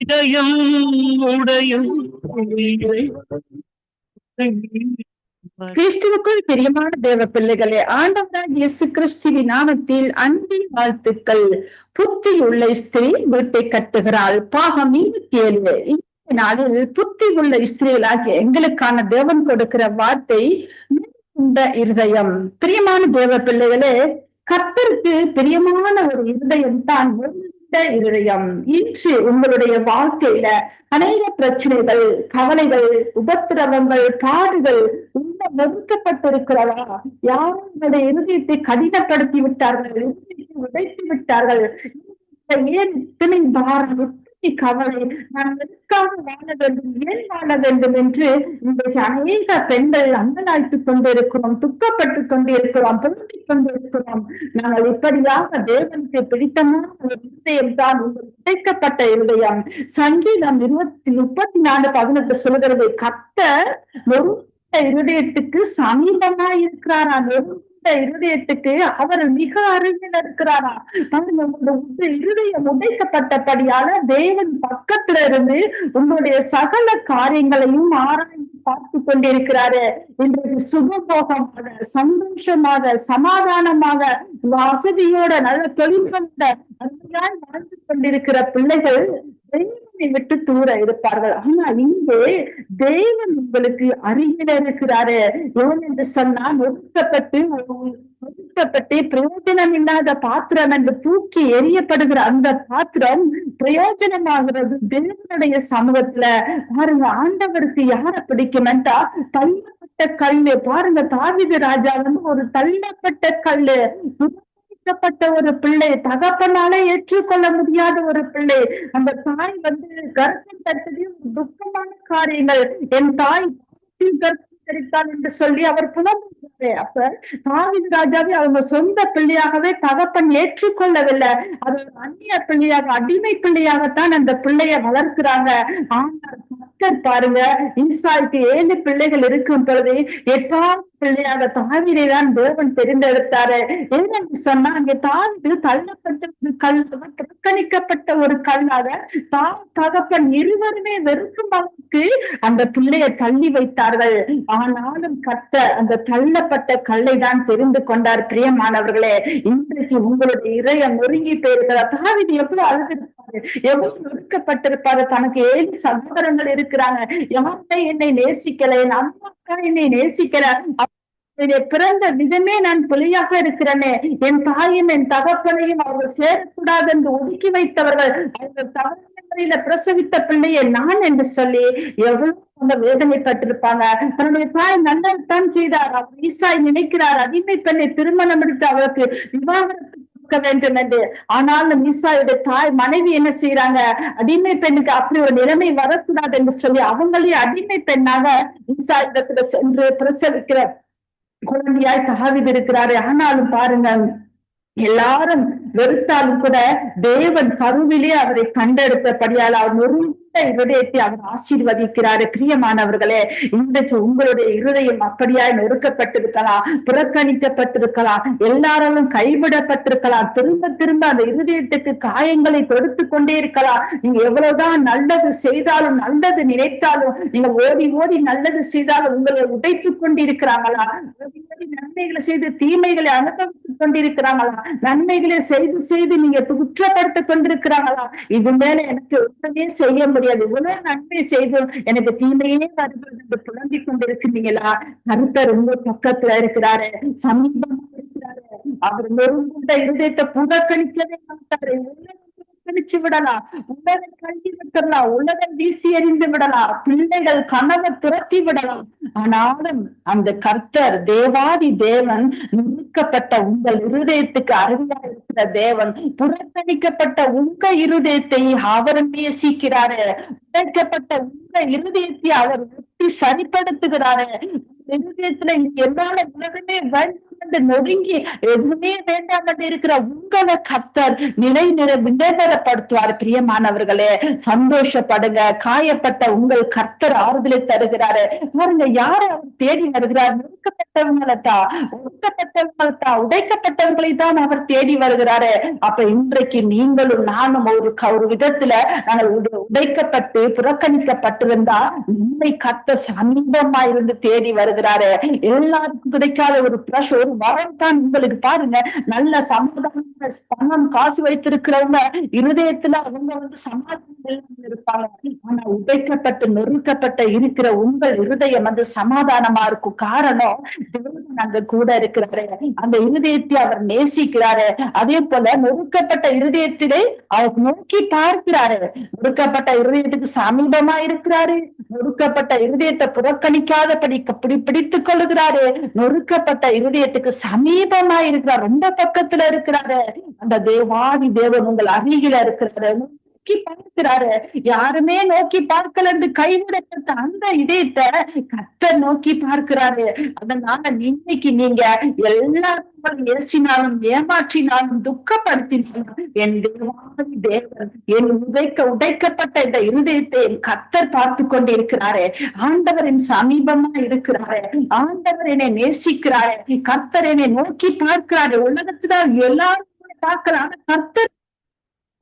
இதயம் உடையும் கிறிஸ்துவுக்குள் பிரியமான தேவ பிள்ளைகளே ஆண்டவராக இயேசு கிறிஸ்துவின் நாமத்தில் அன்பின் வாழ்த்துக்கள். புத்தி உள்ள ஸ்திரீ வீட்டை கட்டுகிறாள். பாகம் இருபத்தி ஏழு. இந்த நாளில் புத்தி உள்ள ஸ்திரீகளாகிய எங்களுக்கான தேவன் கொடுக்கிற வார்த்தை இருதயம். பிரியமான தேவ பிள்ளைகளே கர்த்தருக்கு பிரியமான ஒரு இருதயம் தான். இருதயம். இன்று உங்களுடைய வாழ்க்கையில அநேக பிரச்சனைகள் கவலைகள் உபத்திரவங்கள் பாடுகள் உள்ள நெருக்கப்பட்டிருக்கிறதா யாரும் உங்களுடைய இருதயத்தை கடினப்படுத்தி விட்டார்கள் இருதயத்தை உடைத்து விட்டார்கள் ஏன் இத்தனை பாரம் கவலை நான் எதற்காக வாழ வேண்டும் ஏன் வாழ வேண்டும் என்று இன்றைக்கு அநேக பெண்கள் அங்கலாய்த்துக் கொண்டிருக்கிறோம் துக்கப்பட்டு கொண்டிருக்கிறோம் புலம்பிக் கொண்டிருக்கிறோம். நாங்கள் இப்படியாக தேவனுக்கு பிடித்தமான ஒரு இருதயம் தான் உங்கள் உடைக்கப்பட்ட இருதயம். சங்கீதம் இருபத்தி முப்பத்தி நாலு பதினெட்டு சொல்கிறது கத்த ஒரு இருதயத்துக்கு சமீபமா இருக்கிறாரா இருதயத்துக்கு அவர் மிக அருகில் இருக்கிறாரா? பாருங்க, உங்களுடைய இருதயம் உடைக்கப்பட்டபடியால தேவன் பக்கத்துல இருந்து உங்களுடைய சகல காரியங்களையும் ஆராய்ந்து பார்த்து கொண்டிருக்கிறாரு. இன்றைக்கு சுகபோகமாக சந்தோஷமாக சமாதானமாக வசதியோட நல்ல தொழில்நுட்ப அருமையாய் வாழ்ந்து கொண்டிருக்கிற பிள்ளைகள் தேவனை விட்டு தூர இருப்பார்கள். ஆனா இங்கே தேவன் உங்களுக்கு அருகில இருக்கிறாரு. ஏன் என்று சொன்னால் ஒதுக்கப்பட்டு ஒதுக்கப்பட்டு பிரயோஜனம் இல்லாத பாத்திரம் என்று தூக்கி எரியப்படுகிற அந்த பாத்திரம் பிரயோஜனமாகிறது தேவனுடைய சமூகத்துல. பாருங்க ஆண்டவருக்கு யார பிடிக்கும் என்றா தள்ளப்பட்ட கல்லு. பாருங்க தாவித ராஜா வந்து ஒரு தள்ளப்பட்ட கல்லு. புறக்கணிக்கப்பட்ட ஒரு பிள்ளை தகப்பனால ஏற்றுக்கொள்ள முடியாத ஒரு பிள்ளை. அந்த தாய் வந்து கர்ப்பம் தட்டதே ஒரு துக்கமான காரியங்கள். என் தாய் கர்ப்பம் தரித்தாள் என்று சொல்லி அவர் புலம்புகிறாரு. அப்ப தாவிது ராஜாவை அவங்க சொந்த பிள்ளையாகவே தகப்பன் ஏற்றுக்கொள்ளவில்லை. அது அந்நிய பிள்ளையாக அடிமை பிள்ளையாகத்தான் அந்த பிள்ளைய வளர்க்கிறாங்க. ஆனால் கர்த்தர் பாருங்க. ஈசாய்க்கு ஏழு பிள்ளைகள் இருக்கும் பொழுது எட்டாவது பிள்ளையாக தாவிரை தான் தேவன் தெரிந்தெடுத்தாரு. என்ன சொன்னா அங்கே தாவிது தள்ளப்பட்ட ஒரு கல் புறக்கணிக்கப்பட்ட ஒரு கல்லாக தா தகப்பன் இருவருமே வெறுக்கும் அளவுக்கு அந்த பிள்ளையை தள்ளி வைத்தார்கள். ஆனாலும் கத்த அந்த தள்ளப்பட்ட கல்லை தான் தெரிந்து கொண்டார். பிரியமானவர்களே இன்றைக்கு உங்களுடைய இதயம் நொறுங்கி போயிருக்கிறார் தாவிது எவ்வளவு அழுதிருப்பாரு எவ்வளவு நொறுக்கப்பட்டிருப்பாரு தனக்கு ஏழு சகோதரங்கள் இருக்கிறாங்க. யாருமே என்னை நேசிக்கல என் அம்மா அக்கா என்னை நேசிக்கல. பிறந்த விதமே நான் பிள்ளையாக இருக்கிறேனே. என் தாயும் என் தகப்பனையும் அவர்கள் சேரக்கூடாது என்று ஒதுக்கி வைத்தவர்கள். அவர்கள் பிரசவித்த பிள்ளையை நான் என்று சொல்லி எவ்வளவு அந்த வேதனைப்பட்டிருப்பாங்க. தன்னுடைய தாய் நல்லதான் செய்தார். அவர் ஈசாய் நினைக்கிறார். அடிமை பெண்ணை திருமணம் எடுத்து அவருக்கு விவாகரத்து கொடுக்க வேண்டும் என்று. ஆனாலும் ஈசாயுடைய தாய் மனைவி என்ன செய்யறாங்க அடிமை பெண்ணுக்கு அப்படி ஒரு நிலைமை வரக்கூடாது என்று சொல்லி அவங்களே அடிமை பெண்ணாக ஈசாயிடத்துல சென்று பிரசவிக்கிற குழந்தையாய் தாவிது இருக்கிறாரு. ஆனாலும் பாருங்க எல்லாரும் வெறுத்தாலும் கூட தேவன் கருவிலே அவரை கண்டெடுத்தபடியால் அவர் நொறுந்த இருதயத்தை அவர் ஆசீர்வதிக்கிறாரு. பிரியமானவர்களே இன்றைக்கு உங்களுடைய இருதயம் அப்படியாய் நெருக்கப்பட்டிருக்கலாம் புறக்கணிக்கப்பட்டிருக்கலாம் எல்லாராலும் கைவிடப்பட்டிருக்கலாம் திரும்ப திரும்ப அந்த இருதயத்துக்கு காயங்களை கொடுத்து கொண்டே இருக்கலாம். நீங்க எவ்வளவுதான் நல்லது செய்தாலும் நல்லது நினைத்தாலும் நீங்க ஓடி ஓடி நல்லது செய்தாலும் உங்களை உடைத்துக் கொண்டிருக்கிறாங்களா? ஓடி ஓடி நன்மைகளை செய்து தீமைகளை அனுபவம் கொண்டிருக்கிறாங்களா? நன்மைகளை செய்து செய்து நீங்க குற்றப்படுத்திக் கொண்டிருக்கிறாங்களா? இது மேல எனக்கு ஒன்றுமே செய்ய முடியாது. இவ்வளவு நன்மை செய்தும். எனக்கு தீமையே வருகிறது என்று புலம்பிக் கொண்டிருக்கிறீங்களா? கருத்தர் உங்க பக்கத்துல இருக்கிறாரு. சமீபமா இருக்கிறாரு. அவர் நெருங்குண்ட இருதயத்தை புறக்கணிக்கவே மாட்டாரு. உலகம் விடலாம் உலகம் கல்வி விட்டுடலாம் உலகம் வீசி எறிந்து விடலாம் பிள்ளைகள் கனவை துரத்தி விடலாம். ஆனாலும் அந்த கர்த்தர் தேவாதி தேவன் நுணுக்கப்பட்ட உங்கள் இருதயத்துக்கு அருமையா இருக்கிற தேவன் புறக்கணிக்கப்பட்ட உங்க இருதயத்தை அவர் நேசிக்கிறாரு. உடைக்கப்பட்ட உங்க இருதயத்தை அவர் ஒட்டி சரிப்படுத்துகிறாரு. இருதயத்துல என்னால உலகமே வேண்டும் கண்டு நொறுங்கி எதுவுமே வேண்டாம் என்று இருக்கிற உங்களை கத்தர் நிலை நிற நிலைநிறப்படுத்துவார். பிரியமானவர்களே சந்தோஷப்படுங்க. காயப்பட்ட உங்கள் கர்த்தர் ஆறுதலை தருகிறாரு. பாருங்க யாரை அவர் தேடி வருகிறார்? நொறுக்கப்பட்டவங்களை தான் ஒடுக்கப்பட்டவங்களை தான் உடைக்கப்பட்டவர்களை தான் அவர் தேடி வருகிறாரு. அப்ப இன்றைக்கு நீங்களும் நானும் ஒரு க- ஒரு விதத்துல நாங்கள் உடைக்கப்பட்டு புறக்கணிக்கப்பட்டிருந்தா நம்மை கத்த சமீபமா இருந்து தேடி வருகிறாரு. எல்லாருக்கும் கிடைக்காத ஒரு பிரஷ் ஒரு வரம் தான் உங்களுக்கு பாருங்க. நல்ல சமாதான பணம் காசு வைத்திருக்கிறவங்க இருதயத்துல அவங்க வந்து சமாதானம் இருப்பாங்க. ஆனா உடைக்கப்பட்டு நொறுக்கப்பட்ட இருக்கிற உங்கள் இருதயம் வந்து சமாதானமா இருக்கும். காரணம் தேவன் அங்க கூட இருக்கிறாரு. அந்த இருதயத்தை அவர் நேசிக்கிறாரு. அதே போல நொறுக்கப்பட்ட இருதயத்திலே அவர் நோக்கி பார்க்கிறாரு. நொறுக்கப்பட்ட இருதயத்துக்கு சமீபமா இருக்கிறாரு. நொறுக்கப்பட்ட இருதயத்தை புறக்கணிக்காதபடி பிடி பிடித்துக் கொள்ளுகிறாரு. நொறுக்கப்பட்ட இருதயத்துக்கு சமீபமா இருக்கிறார். ரொம்ப பக்கத்துல இருக்கிறாரு. அந்த தேவாதி தேவன் உங்கள் அருகில இருக்கிறாரு. நோக்கி பார்க்கிறாரு யாருமே நோக்கி பார்க்கல என்று கைவிடப்பட்ட அந்த இதயத்தை கத்த நோக்கி பார்க்கிறாரு. அதனால இன்னைக்கு நீங்க எல்லாரும் ஏசினாலும் ஏமாற்றினாலும் துக்கப்படுத்தினாலும் என் தேவாதி தேவன் என் உதைக்க உடைக்கப்பட்ட இந்த இருதயத்தை என் கத்தர் பார்த்து கொண்டு இருக்கிறாரு ஆண்டவரின் சமீபமா இருக்கிறாரு. ஆண்டவர் என்னை நேசிக்கிறாரு. கத்தர் என்னை நோக்கி பார்க்கிறாரு. உலகத்துல எல்லாரும் பார்க்கிறாங்க கர்த்தர்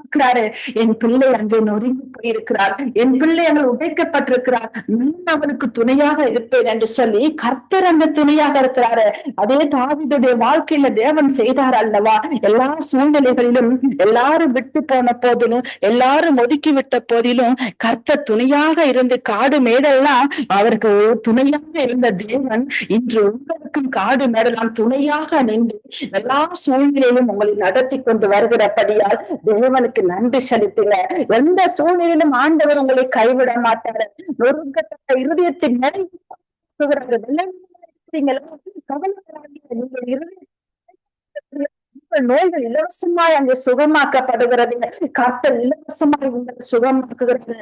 பார்க்கிறாரு. என் பிள்ளை அங்கே நொறுங்கி போயிருக்கிறார். என் பிள்ளை அங்கே உடைக்கப்பட்டிருக்கிறார் நான் அவனுக்கு துணையாக இருப்பேன் என்று சொல்லி கர்த்தர் அந்த துணையாக இருக்கிறாரு. அதே தாவிதுடைய வாழ்க்கையில தேவன் செய்தார் அல்லவா? எல்லா சூழ்நிலைகளிலும் எல்லாரும் விட்டு போன போதிலும் எல்லாரும் ஒதுக்கி விட்ட போதிலும் கர்த்தர் துணையாக இருந்து காடு மேடெல்லாம் அவருக்கு துணையாக இருந்த தேவன் இன்று உங்களுக்கும் காடு மேடெல்லாம் துணையாக நின்று எல்லா சூழ்நிலையிலும் உங்களை நடத்தி கொண்டு வருகிறபடியால் தேவனுக்கு நன்றி செலுத்துங்க. எந்த சூழ்நிலையிலும் ஆண்டவர் உங்களை கைவிட மாட்டாரு. நொறுங்கப்பட்ட இருதயத்தின் நிறைவு நீங்கள் நோய்கள் இலவசமாய் அங்கே சுகமாக்கப்படுகிறது. கர்த்தர் இலவசமாய் உங்களை சுகமாக்குகிறது.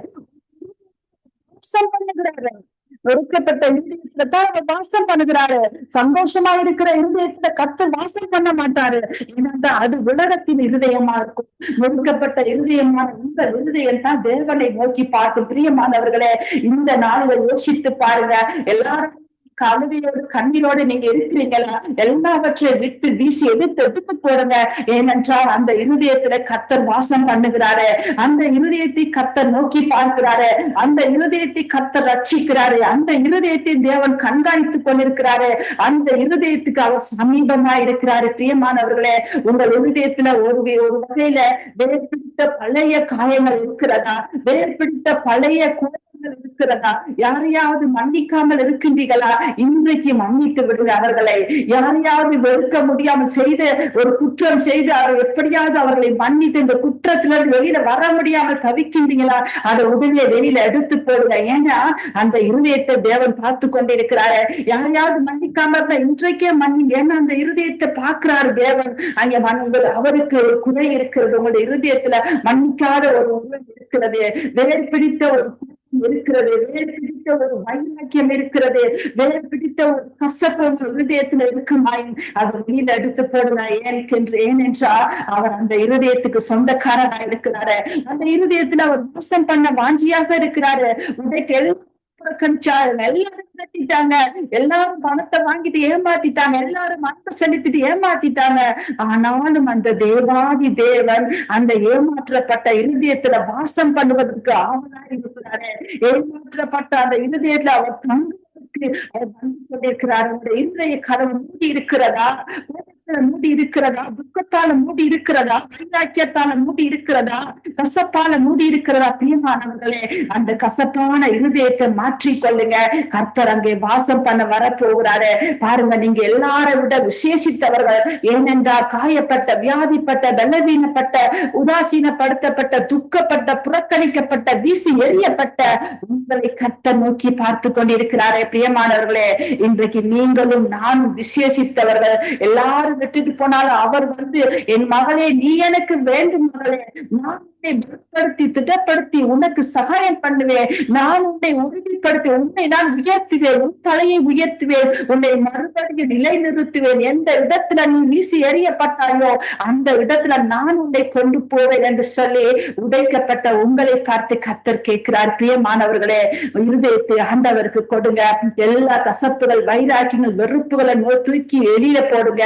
வெறுக்கப்பட்ட பண்ணுகிறாரு தான் அவர் வாசம் பண்ணுகிறாரு. சந்தோஷமா இருக்கிற இருதயத்துல கத்து வாசம் பண்ண மாட்டாரு. ஏன்னா அது உலகத்தின் இருதயமா இருக்கும். வெறுக்கப்பட்ட இருதயமான உங்கள் இருதயம் தான் தேவனை நோக்கி பார்க்கும். பிரியமானவர்களே இந்த நாளில யோசித்து பாருங்க. எல்லாரும் கழுவியோடு கண்ணீரோடு நீங்க இருக்கிறீங்களா? எல்லாவற்றையும் விட்டு வீசி எதிர்த்து எடுத்து போடுங்க. ஏனென்றால் அந்த இருதயத்துல கத்தர் வாசம் பண்ணுகிறாரு. அந்த இருதயத்தை கத்தர் நோக்கி பார்க்கிறாரு. அந்த இருதயத்தை கத்தர் ரட்சிக்கிறாரு. அந்த இருதயத்தை தேவன் கண்காணித்துக் கொண்டிருக்கிறாரு. அந்த இருதயத்துக்கு அவர் சமீபமா இருக்கிறாரு. பிரியமானவர்களே உங்கள் இருதயத்துல ஒரு ஒரு வகையில வேறு பிடித்த பழைய காயங்கள் இருக்கிறதா? வேறு பிடித்த பழைய கோபங்கள் இருக்கிறதா? யாரையாவது மன்னிக்காமல் இருக்கின்றீர்களா? இன்றைக்கு மன்னித்து விடுங்க அவர்களை. யாரையாவது வெறுக்க முடியாமல் செய்து ஒரு குற்றம் செய்து அவர் எப்படியாவது அவர்களை மன்னித்து இந்த குற்றத்திலிருந்து வெளியில வர முடியாமல் தவிக்கின்றீங்களா? அதை உடனே வெளியில எடுத்து போடுங்க. ஏன்னா அந்த இருதயத்தை தேவன் பார்த்து கொண்டிருக்கிறாரு. யாரையாவது மன்னிக்காம இருந்தா இன்றைக்கே மன்னி. ஏன்னா அந்த இருதயத்தை பார்க்கிறாரு தேவன். அங்க மன்- அவருக்கு ஒரு குறை இருக்கிறது. உங்களுடைய இருதயத்துல மன்னிக்காத ஒரு உணர்வு இருக்கிறது. வேர் பிடித்த ஒரு இருக்கிறது. வேறு பிடித்த ஒரு வைராக்கியம் இருக்கிறது. வேறு பிடித்த ஒரு கசப்பு இருதயத்துல இருக்குமாயின் அதை வெளியில எடுத்து போடுங்க ஏன் என்றா அவர் அந்த இருதயத்துக்கு சொந்தக்காரனா இருக்கிறாரு. அந்த இருதயத்துல அவர் மோசம் பண்ண வாஞ்சியாக இருக்கிறாரு. உடைக்கு கட்டிட்டாங்க எல்லாரும் பணத்தை வாங்கிட்டு ஏமாத்திட்டாங்க. எல்லாரும் அன்பு செலுத்திட்டு ஏமாத்திட்டாங்க. ஆனாலும் அந்த தேவாதி தேவன் அந்த ஏமாற்றப்பட்ட இருதயத்துல வாசம் பண்ணுவதற்கு ஆவலா இருக்கிறாரு. ஏமாற்றப்பட்ட அந்த இருதயத்துல அவர் தங்குவதற்கு அவர் வந்து கொண்டிருக்கிறார் அந்த இருதய கதவு மூடி இருக்கிறதா? மூடி இருக்கிறதா? துக்கத்தால மூடி இருக்கிறதா? வைராக்கியத்தால மூடி இருக்கிறதா? கசப்பால மூடி இருக்கிறதா பிரியமானவர்களே? அந்த கசப்பான இருதயத்தை மாற்றிக் கொள்ளுங்க. கர்த்தர் அங்கே வாசம் பண்ண வரப்போகிறாரு. பாருங்க நீங்க எல்லாரை விட விசேஷித்தவர்கள். ஏனென்றால் காயப்பட்ட வியாதிப்பட்ட பலவீனப்பட்ட உதாசீனப்படுத்தப்பட்ட துக்கப்பட்ட புறக்கணிக்கப்பட்ட வீசி எறியப்பட்ட உங்களை கத்த நோக்கி பார்த்து கொண்டிருக்கிறாரே பிரியமானவர்களே. இன்றைக்கு நீங்களும் நானும் விசேஷித்தவர்கள். எல்லாரும் விட்டுட்டு போனாலும் அவர் வந்து என் மகளே நீ எனக்கு வேண்டும் மகளே. நான் உன்னை பலப்படுத்தி திடப்படுத்தி உனக்கு சகாயம் பண்ணுவேன். நான் உன்னை உறுதிப்படுத்தி உன்னை நான் உயர்த்துவேன். உன் தலையை உயர்த்துவேன். உன்னை மறுபடியும் நிலைநிறுத்துவேன். எந்த இடத்துல நீ வீசி எறியப்பட்டாயோ அந்த இடத்துல நான் உன்னை கொண்டு போவேன் என்று சொல்லி உடைக்கப்பட்ட உங்களை பார்த்து கத்தர் கேட்கிறார். பிரியமானவர்களே இருதயத்தை ஆண்டவருக்கு கொடுங்க. எல்லா கசப்புகள் வைராக்கியங்கள் வெறுப்புகளை தூக்கி வெளியில போடுங்க.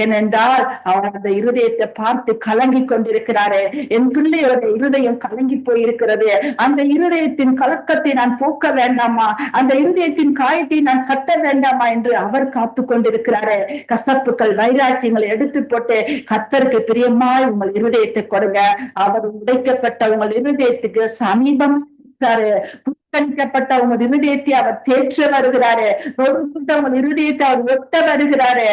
ஏனென்றால் அவர் அந்த இருதயத்தை பார்த்து கலங்கி கொண்டிருக்கிறாரே. என் பிள்ளையோட இருதயம் கலங்கி போயிருக்கிறது. அந்த இருதயத்தின் கலக்கத்தை நான் போக்க வேண்டாமா? அந்த இருதயத்தின் காயத்தை நான் கட்ட வேண்டாமா என்று அவர் காத்து கொண்டிருக்கிறாரு. கசப்புகள் வைராக்கியங்களை எடுத்து போட்டு கத்தருக்கு பிரியமாய் உங்கள் இருதயத்தை கொடுங்க. அவர் உடைக்கப்பட்ட உங்கள் இருதயத்துக்கு சமீபம் இருக்கிறாரு புறக்கணிக்கப்பட்ட இருதயத்தை அவர் தேற்ற வருகிறாரு. நொறுங்குண்ட இருதயத்தை அவர் ஒட்ட வருகிறாரு.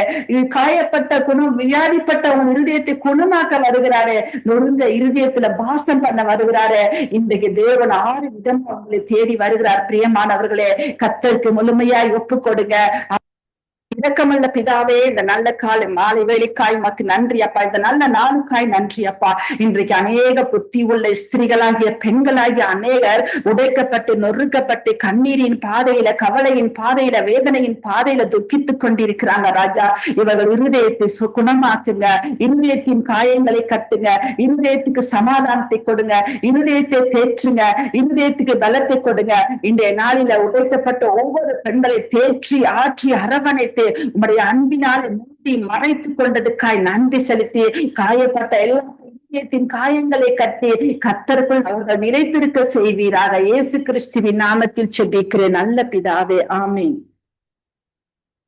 காயப்பட்ட குணம் வியாதிப்பட்டவங்க இருதயத்தை குணமாக்க வருகிறாரு. நொறுங்க இருதயத்துல பாசம் பண்ண வருகிறாரு. இன்றைக்கு தேவன் ஆறு விதமா உங்களை தேடி வருகிறார். பிரியமானவர்களே கத்தருக்கு முழுமையாய் ஒப்பு கொடுங்க. இரக்கமுள்ள பிதாவே இந்த நல்ல காலை மாலை வேலைக்காய் உமக்கு நன்றி அப்பா. இந்த நல்ல நாளுக்காய் நன்றி அப்பா. இன்றைக்கு அநேக புத்தி உள்ள ஸ்திரீகளாகிய பெண்களாகிய அநேகர் உடைக்கப்பட்டு நொறுக்கப்பட்டு கண்ணீரின் பாதையில கவலையின் பாதையில வேதனையின் பாதையில துக்கித்துக் கொண்டிருக்கிறாங்க ராஜா. இவர்கள் இருதயத்தை குணமாக்குங்க. இருதயத்தின் காயங்களை கட்டுங்க. இருதயத்துக்கு சமாதானத்தை கொடுங்க. இருதயத்தை தேற்றுங்க. இருதயத்துக்கு பலத்தை கொடுங்க. இன்றைய நாளில உடைக்கப்பட்ட ஒவ்வொரு பெண்களை தேற்றி ஆற்றி அரவணைத்து உம்முடைய அன்பினால் மூடி மறைத்துக் கொண்டதுக்காய் நன்றி செலுத்தி காயப்பட்ட எல்லா இதயத்தின் காயங்களை கட்டி கத்தர்கள் அவர்கள் நிலைத்திருக்க செய்வீராக. இயேசு கிறிஸ்துவின் நாமத்தில் செபிக்கிறேன். நல்ல பிதாவே ஆமென்.